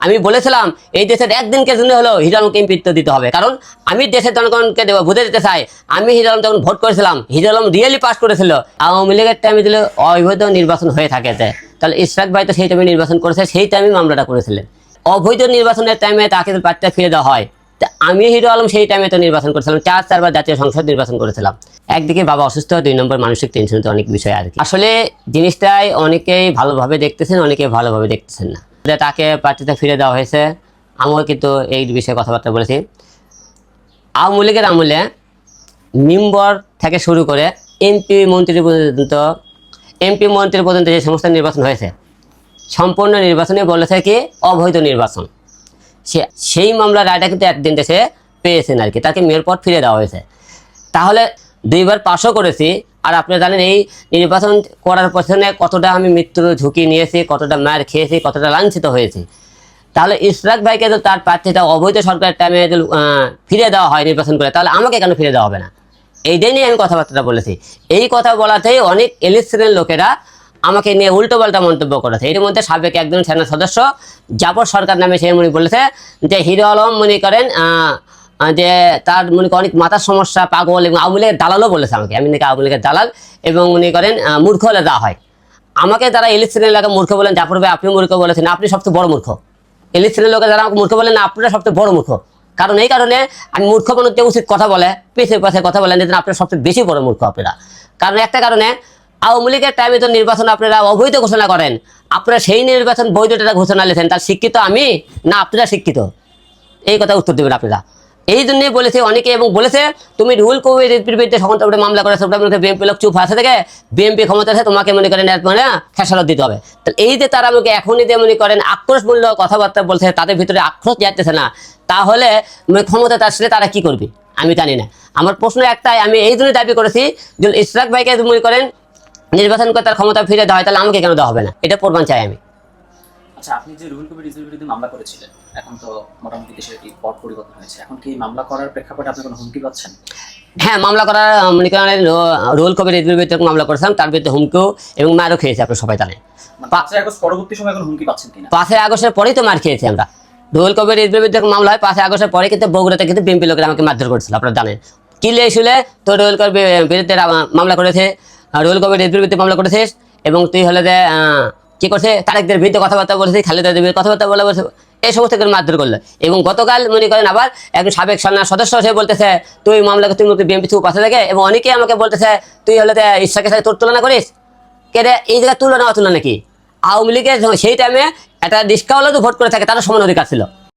আমি বলেছিলাম, এই দেশের একদিনকে জন্য হলেও হিরালমকে ইম্পিত্ব দিতে হবে। কারণ আমি দেশের জনগণকে দেব- বুঝে দিতে চাই। আমি হিরালম যখন ভোট করেছিলাম হিরালম রিয়েলি পাস করেছিল। আওয়ামী লীগের টাইমে দিলে অবৈধ নির্বাচন হয়ে থাকে। তাহলে ইশরাক ভাই তো সেই টাইমে নির্বাচন করেছে, সেই টাইমে মামলাটা করেছিলেন। অবৈধ নির্বাচনের টাইমে তাকে প্রার্থীটা ফিরে দেওয়া হয়। আমি হিরো আলম সেই টাইমে তো নির্বাচন করেছিলাম, চার চারবার জাতীয় সংসদ নির্বাচন করেছিলাম। একদিকে বাবা অসুস্থ, দুই নম্বর মানসিক টেনশন তো অনেক বিষয় আর কি। আসলে জিনিসটাই অনেকেই ভালোভাবে দেখতেছেন অনেকে ভালোভাবে দেখতেছেন না। তাকে প্রার্থীতে ফিরে দেওয়া হয়েছে, আমিও কিন্তু এই বিষয়ে কথাবার্তা বলেছি। আওয়ামী লীগের আমলে মেম্বার থেকে শুরু করে এমপি মন্ত্রী পর্যন্ত এমপি মন্ত্রী পর্যন্ত যে সমস্ত নির্বাচন হয়েছে, সম্পূর্ণ নির্বাচনে বলেছে কি, অবৈধ নির্বাচন। সে, সেই মামলার রায়টা কিন্তু একদিন দেশে পেয়েছেন আর কি, তাকে মেয়র পদ ফিরে দেওয়া হয়েছে। তাহলে দুইবার পাশও করেছি। আর আপনি জানেন এই নির্বাচন করার পেছনে কতটা আমি মৃত্যুর ঝুঁকি নিয়েছি, কতটা মার খেয়েছি, কতটা লাঞ্ছিত হয়েছি। তাহলে ইশরাক ভাইকে তো তার প্রার্থীটা অবৈধ সরকারের টাইমে ফিরে দেওয়া হয় নির্বাচন করে, তাহলে আমাকে কেন ফিরে দেওয়া হবে না? এইটাই নিয়ে আমি কথাবার্তা বলেছি। এই কথা বলাতেই অনেক এলিট লোকেরা আমাকে নিয়ে উল্টো পাল্টা মন্তব্য করেছে। এর মধ্যে সাবেক একজন সেনা সদস্য, জাফর সরকার নামে সে মনে বলেছে যে, হিরো আলম মনে করেন যে তার মনে করেন অনেক মাথার সমস্যা, পাগল এবং আওয়ামী দালালও বলেছে আমাকে। আমি নাকি আওয়ামী দালাল এবং মনে করেন মূর্খ হলে দেওয়া হয়। আমাকে যারা শ্রেণির এলাকা মূর্খ বলেন, জাফর ভাই আপনি মূর্খ বলেছেন, আপনি সবচেয়ে বড় মূর্খ। শ্রেণির লোকে যারা আমাকে মূর্খ বলেন, আপনারা সবচেয়ে বড় মূর্খ। কারণ এই কারণে আমি মূর্খ মানুষ যে উচিত কথা বলে পেছে পাশে কথা বলেন যেন আপনারা সবচেয়ে বেশি বড় মূর্খ আপনারা। কারণ একটা কারণে আওয়ামী লীগের টাইমে তো নির্বাচন আপনারা অবৈধ ঘোষণা করেন। আপনারা সেই নির্বাচন বৈধটা ঘোষণা লিখেন তার শিক্ষিত আমি, না আপনারা শিক্ষিত? এই কথা উত্তর দেবেন আপনারা। এই জন্যই বলেছে, অনেকে এবং বলেছে, তুমি রুল কবির বিরুদ্ধে মামলা করেছ, ওটা মনে বিএনপি লোক চুপ আছে থেকে বিএনপি ক্ষমতা আছে, তোমাকে মনে করেন মানে খেসারত দিতে হবে। তো এই যে তারা আমাকে এখনই যে মনে করেন আক্রোশ মূল্য কথাবার্তা বলছে, তাদের ভিতরে আক্রোশ যাচ্ছে না, তাহলে ক্ষমতা আসলে তারা কি করবে? আমি জানি না। আমার প্রশ্ন একটাই, আমি এই জন্য দাবি করেছি যে ইশরাক ভাইকে মনে করেন নির্বাচন করে তার ক্ষমতা ফিরে দেওয়া হয়, তাহলে আমাকে কেন দেওয়া হবে না? এটা প্রমাণ চাই আমি। আচ্ছা আপনি যে রুহুল কবির রিজভির বিরুদ্ধে মামলা করেছিলেন এখন তো মোটামুটি দেশের একটি পট পরিবর্তন হয়েছে। এখন কি মামলা করার প্রেক্ষাপটে আপনি কোনো হুমকি পাচ্ছেন? হ্যাঁ মামলা করার মনে করেন রোল কবির রেজবির বিরুদ্ধে মামলা করেছিলাম তার বিরুদ্ধে হুমকিও এবং মারও খেয়েছি আপনি সবাই জানেন। মানে পাঁচই আগস্ট পরবর্তী সময় এখন হুমকি পাচ্ছেন কিনা? পাঁচই আগস্টের পরেই তো মার খেয়েছি আমরা। রুহুল কবির রেজবির বিরুদ্ধে মামলা হয় পাঁচই আগস্টের পরে কিন্তু বগুড়াতে কিন্তু বিএনপি লোকেরা আমাকে মারধর করেছিল আপনারা জানেন। কিলে শুলে তো রোল কবির বিরুদ্ধে মামলা করেছে আর রোল কবির রেজবির বিরুদ্ধে মামলা করেছিস এবং তুই হলে যে কি করছে? তারেকদের বিরুদ্ধে কথাবার্তা বলেছে খালেদাদের বিরুদ্ধে কথাবার্তা বলা বলছে, এই সমস্ত করে মারধর করল। এবং গতকাল মনে করেন আবার একজন সাবেক সন্ন্যাস সদস্য সে বলতেছে, তুই মামলাকে তুই মুখে বিএমপি থেকে পাশে থাকে এবং অনেকেই আমাকে বলতেছে, তুই হলে ঈশ্বরকে সাথে তোর তুলনা করিস? কে রে, এই জায়গায় তুলনা অতুলনা নাকি? আওয়ামী লীগের সেই টাইমে একটা রিক্সাওয়ালা তো ভোট করে থাকে, তারও সমান অধিকার ছিল।